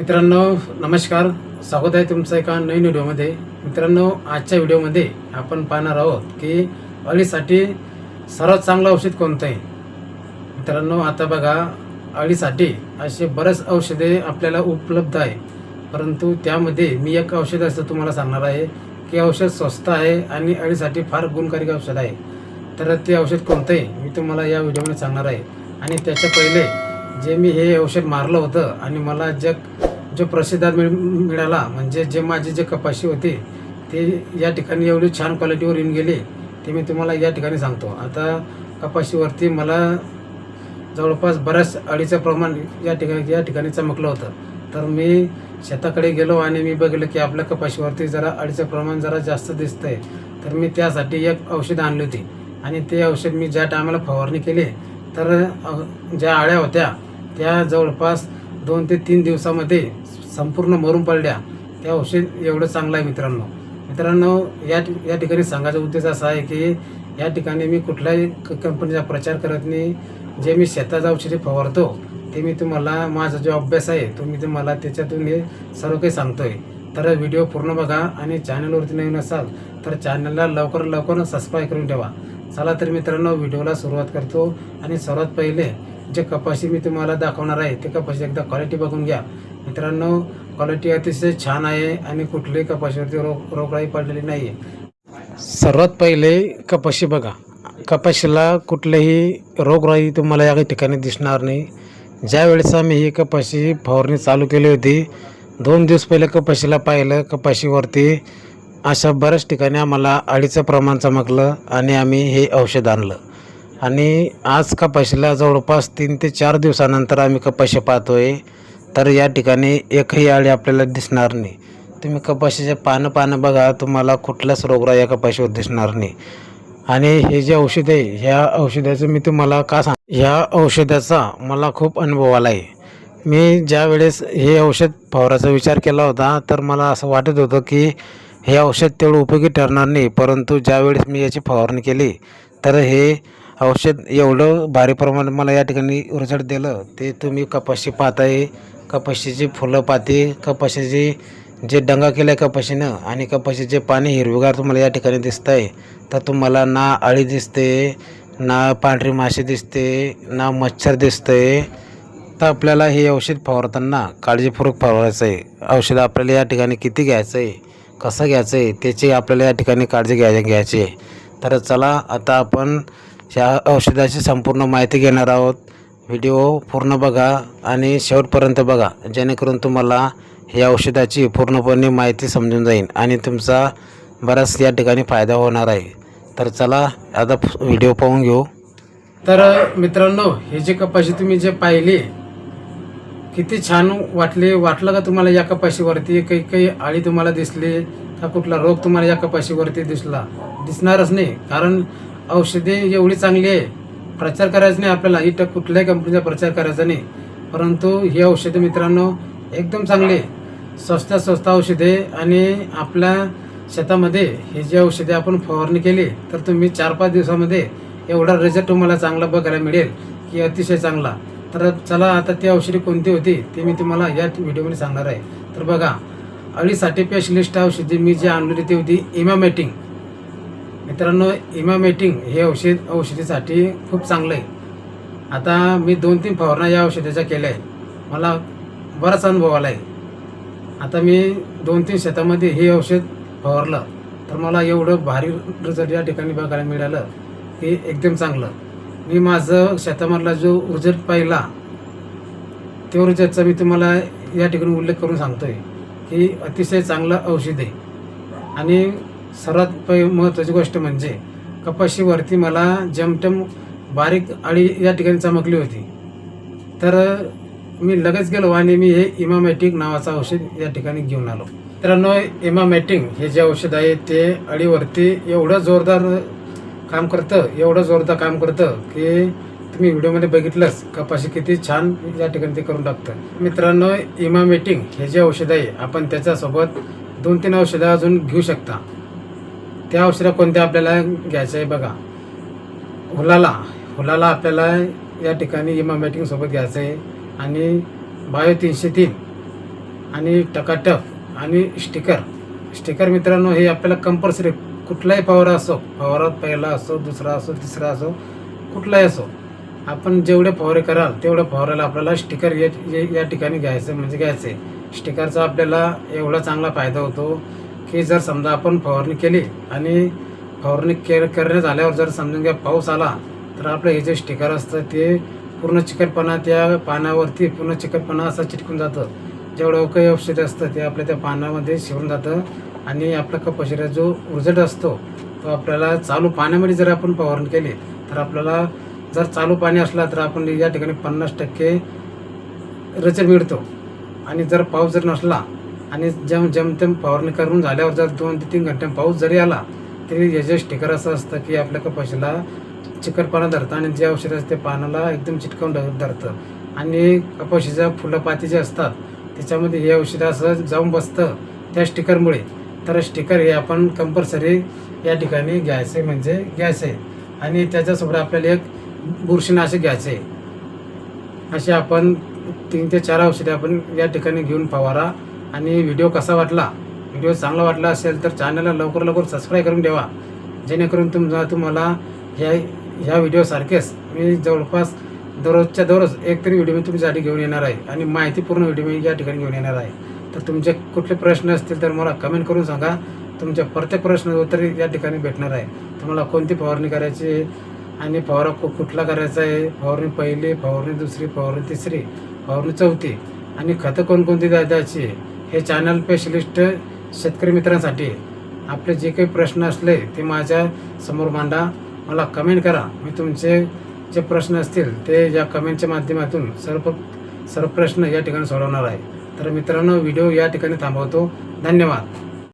मित्रांनो नमस्कार. स्वागत आहे तुमचं एका नवीन व्हिडिओमध्ये. मित्रांनो आजच्या व्हिडिओमध्ये आपण पाहणार आहोत की अळीसाठी सर्वात चांगलं औषध कोणतं आहे? मित्रांनो आता बघा अळीसाठी असे बरेच औषधे आपल्याला उपलब्ध आहे. परंतु त्यामध्ये मी एक औषध असं तुम्हाला सांगणार आहे की औषध स्वस्त आहे आणि अळीसाठी फार गुणकारी औषध आहे. तर ते औषध कोणतं आहे मी तुम्हाला या व्हिडिओमध्ये सांगणार आहे. आणि त्याच्या पहिले जे मी हे औषध मारलं होतं आणि मला जग जो प्रसिद्धात मिळ मिळाला म्हणजे जे माझे जे कपाशी होते ते या ठिकाणी एवढी छान क्वालिटीवर येऊन गेले ते मी तुम्हाला या ठिकाणी सांगतो. आता कपाशीवरती मला जवळपास बऱ्याच अळीचं प्रमाण या ठिकाणी या ठिकाणी चमकलं होतं. तर मी शेताकडे गेलो आणि मी बघितलं की आपल्या कपाशीवरती जरा अळीचं प्रमाण जरा जास्त दिसतंय. तर मी त्यासाठी एक औषध आणली होती. आणि ते औषध मी ज्या टायमाला फवारणी केली तर ज्या आळ्या होत्या त्या जवळपास दोन ते तीन दिवसामध्ये संपूर्ण मरून पडल्या. ते औषध एवढं चांगलं आहे मित्रांनो. मित्रांनो या या ठिकाणी सांगायचा उद्देश असा आहे की या ठिकाणी मी कुठल्याही क- कंपनीचा प्रचार करत नाही. जे मी शेतात औषधे फवारतो ते मी तुम्हाला माझा जो अभ्यास आहे तो मी तुम्हाला त्याच्यातून हे सर्व काही सांगतोय. तर व्हिडिओ पूर्ण बघा आणि चॅनलवरती नवीन असाल तर चॅनलला लवकर लवकर सबस्क्राईब करून ठेवा. चला तर मित्रांनो व्हिडिओला सुरुवात करतो. आणि सर्वात पहिले जे कपाशी मी तुम्हाला दाखवणार आहे ते कपाशी एकदा क्वालिटी बघून घ्या. मित्रांनो क्वालिटी अतिशय छान आहे आणि कुठल्याही कपाशीवरती रोग रोगराई पडलेली नाही आहे सर्वात पहिले कपाशी बघा. कपाशीला कुठलेही रोगराई तुम्हाला या ठिकाणी दिसणार नाही. ज्यावेळेस आम्ही ही कपाशी फवारणी चालू केली होती दोन दिवस पहिले कपाशीला पाहिलं. कपाशीवरती अशा बऱ्याच ठिकाणी आम्हाला अळीचं प्रमाण चमकलं आणि आम्ही हे औषध आणलं. आणि आज कपाशीला जवळपास तीन ते चार दिवसानंतर आम्ही कपाशी पाहतोय तर या ठिकाणी एकही आळी आपल्याला दिसणार नाही. तुम्ही कपाशीचे पानं पानं बघा तुम्हाला कुठलाच रोगरा या कपाशीवर दिसणार नाही. आणि हे जे औषध आहे ह्या औषधाचं मी तुम्हाला का सांग ह्या औषधाचा मला खूप अनुभव आला आहे मी ज्या वेळेस हे औषध फवाराचा विचार केला होता तर मला असं वाटत होतं की हे औषध तेवढं उपयोगी ठरणार नाही परंतु ज्यावेळेस मी याची फवारणी केली तर हे औषध एवढं भारी प्रमाणात मला या ठिकाणी रिझल्ट दिलं. ते तुम्ही कपाशी पाहताय. कपाशीची फुलं पाहते कपाशीची जे डंगा केला आहे कपाशीनं आणि कपाशीचे पाणी हिरवेगार तुम्हाला या ठिकाणी दिसत आहे तर तुम्हाला ना अळी दिसते ना पांढरी माशी दिसते ना मच्छर दिसतंय. तर आपल्याला हे औषध फवारताना काळजीपूर्वक फवारायचं आहे औषध आपल्याला या ठिकाणी किती घ्यायचं आहे कसं घ्यायचं आहे त्याची आपल्याला या ठिकाणी काळजी घ्याय घ्यायची आहे. तर चला आता आपण ह्या औषधाची संपूर्ण माहिती घेणार आहोत. व्हिडिओ पूर्ण बघा आणि शेवटपर्यंत बघा. जेणेकरून तुम्हाला या औषधाची पूर्णपणे माहिती समजून जाईल आणि तुमचा बराच या ठिकाणी फायदा होणार आहे. तर चला आता व्हिडिओ पाहून घेऊ. तर मित्रांनो हे जे कपाशी तुम्ही जे पाहिली किती छान वाटले. वाटलं का तुम्हाला या कपाशीवरती? काही काही आळी तुम्हाला दिसली का कुठला रोग तुम्हाला या कपाशीवरती दिसला? दिसणारच नाही. कारण औषधे एवढी चांगली आहे. प्रचार करायचा नाही आपल्याला. इथं कुठल्याही कंपनीचा प्रचार करायचा नाही. परंतु ही औषधे मित्रांनो एकदम चांगली आहे. स्वस्त स्वस्त औषधे आणि आपल्या शेतामध्ये हे जे औषधे आपण फवारणी केली तर तुम्ही चार पाच दिवसामध्ये एवढा रिझल्ट तुम्हाला चांगला बघायला मिळेल की अतिशय चांगला. तर चला आता ती औषधी कोणती होती ते मी तुम्हाला या व्हिडिओमध्ये सांगणार आहे. तर बघा अळीसाठी स्पेशलिस्ट औषधी मी जी आणलेली ती होती इमॅमेटिंग मित्रांनो इमामेटिंग हे औषध औषधीसाठी खूप चांगलं आहे. आता मी दोन तीन फवारणा या औषधाच्या केल्या आहे मला बराच अनुभव आला आहे आता मी दोन तीन शेतामध्ये हे औषध फवारलं तर मला एवढं भारी रिझल्ट या ठिकाणी बघायला मिळालं की एकदम चांगलं. मी माझं शेतामधला जो रिझल्ट पाहिला तो रिझल्टचा मी तुम्हाला या ठिकाणी उल्लेख करून सांगतो आहे की अतिशय चांगलं औषध आहे. आणि सर्वात पै महत्त्वाची गोष्ट म्हणजे कपाशीवरती मला जमटम बारीक अळी या ठिकाणी चमकली होती. तर मी लगेच गेलो आणि मी हे इमामॅटिक नावाचं औषध या ठिकाणी घेऊन आलो. मित्रांनो इमामॅटिंग हे जे औषध आहे ते अळीवरती एवढं जोरदार काम करतं एवढं जोरदार काम करतं की तुम्ही व्हिडिओमध्ये बघितलंच कपाशी किती छान या ठिकाणी ते करून टाकतं. मित्रांनो इमामेटिंग हे जे औषध आहे आपण त्याच्यासोबत दोन तीन औषधं अजून घेऊ शकता. त्या औषधं कोणत्या आपल्याला घ्यायचं आहे बघा. हुलाला. हुलाला आपल्याला या ठिकाणी इमामॅटिंगसोबत घ्यायचं आहे. आणि बायो तीनशे तीन. आणि टकाटक. आणि स्टिकर स्टिकर मित्रांनो हे आपल्याला कंपल्सरी कुठलाही फवारा असो फवारा पहिला असो दुसरा असो तिसरा असो कुठलाही असो आपण जेवढे फवारे कराल तेवढ्या फवाराला आपल्याला स्टिकर या- या ठिकाणी घ्यायचं म्हणजे घ्यायचं आहे. स्टिकरचा आपल्याला एवढा चांगला फायदा होतो. की जर समजा आपण फवारणी केली आणि फवारणी के करण्यात आल्यावर जर समजून घ्या पाऊस आला तर आपलं हे जे स्टिकर असतं ते पूर्ण चिकटपणा त्या पानावरती पूर्ण चिकटपणा असा चिटकून जातं. जेवढं काही औषध असतं ते आपल्या त्या पानामध्ये शिरून जातं आणि आपला कपाशीला जो उर्जट असतो तो आपल्याला चालू पाण्यामध्ये जर आपण फवारणी केली तर आपल्याला जर चालू पाणी असला तर आपण या ठिकाणी पन्नास टक्के रचर मिळतो. आणि जर पाऊस जर नसला आणि जम जमतेम फवारणी करून झाल्यावर जर दोन ते तीन घंटे पाऊस जरी आला तरी याचे स्टिकर असं असतं की आपल्या कपाशीला चिकटपणा धरतं आणि जे औषध असते पानाला एकदम चिटकवून धर धरतं. आणि कपाशीच्या फुलंपाती जे असतात त्याच्यामध्ये हे औषध असं जाऊन बसतं त्या स्टिकरमुळे. तर स्टिकर हे आपण कंपल्सरी या ठिकाणी घ्यायचे म्हणजे घ्यायचे आणि त्याच्यासोबत आपल्याला एक बुरशीनाशक घ्यायचे असे आपण तीन ते चार औषधे आपण या ठिकाणी घेऊन फवारा आणि व्हिडिओ कसा वाटला? व्हिडिओ चांगला वाटला असेल तर चॅनलला लवकर लवकर सबस्क्राईब करून ठेवा. जेणेकरून तुमचा तुम्हाला ह्या ह्या व्हिडिओसारखेच मी जवळपास दररोजच्या दररोज एक तरी व्हिडिओ मी तुमच्यासाठी घेऊन येणार आहे. आणि माहितीपूर्ण व्हिडिओ मी या ठिकाणी घेऊन येणार आहे. तर तुमचे कुठले प्रश्न असतील तर मला कमेंट करून सांगा. तुमच्या प्रत्येक प्रश्न उत्तर या ठिकाणी भेटणार आहे. तुम्हाला कोणती फवारणी करायची आहे? आणि फवारा कु कुठला करायचा आहे? फवारणी पहिली फवारणी दुसरी फवारणी तिसरी फवारणी चौथी. आणि खतं कोणकोणती द्या द्यायची आहे? हे चॅनल स्पेशलिस्ट शेतकरी मित्रांसाठी आपले जे काही प्रश्न असले ते माझ्यासमोर मांडा. मला कमेंट करा. मी तुमचे जे प्रश्न असतील ते या कमेंटच्या माध्यमातून सर्व सर्व प्रश्न या ठिकाणी सोडवणार आहे. तर मित्रांनो व्हिडिओ या ठिकाणी थांबवतो. धन्यवाद.